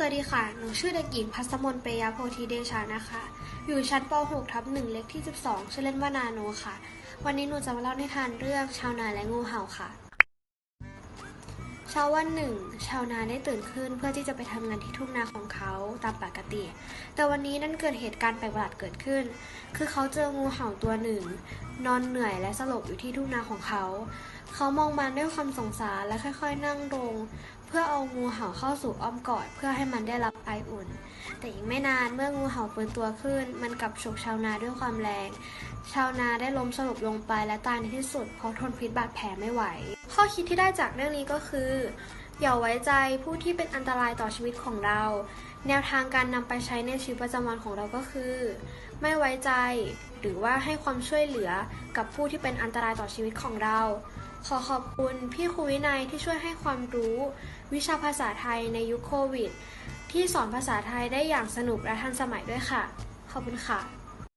สวัสดีค่ะ หนูชื่อเด็กหญิงพัสมนเปยโพธิเดชานะคะ อยู่ชั้นป .6 ทับ1เล็กที่ 12 ชื่อเล่นว่านาโนค่ะ วันนี้หนูจะมาเล่านิทานเรื่องชาวนาและงูเห่าค่ะ เช้าวันหนึ่ง ชาวนาได้ตื่นขึ้นเพื่อที่จะไปทำงานที่ทุ่งนาของเขาตามปกติ แต่วันนี้นั่นเกิดเหตุการณ์แปลกประหลาดเกิดขึ้น คือเขาเจองูเห่าตัวหนึ่ง นอนเหนื่อยและสลบอยู่ที่ทุ่งนาของเขา เขามองมันด้วยความสงสารและค่อยๆ นั่งลง เพื่อเอางูเห่าเข้าสู่อ้อมกอด เพื่อให้มันได้รับไออุ่น แต่อีกไม่นานเมื่องูเห่าฟื้นตัวขึ้น มันกลับฉกชาวนาด้วยความแรง ชาวนาได้ล้มสลบลงไปและตายในที่สุดเพราะทนพิษบาดแผลไม่ไหว ข้อคิดที่ได้จากเรื่องนี้ก็คือ อย่าไว้ใจผู้ที่เป็นอันตรายต่อชีวิตของเรา แนวทางการนำไปใช้ในชีวิตประจำวันของเราก็คือ ไม่ไว้ใจ หรือว่าให้ความช่วยเหลือกับผู้ที่เป็นอันตรายต่อชีวิตของเรา ขอขอบคุณพี่ครูวินัยที่ช่วยให้ความรู้ วิชาภาษาไทยในยุคโควิด ที่สอนภาษาไทยได้อย่างสนุกและทันสมัยด้วยค่ะ ขอบคุณค่ะ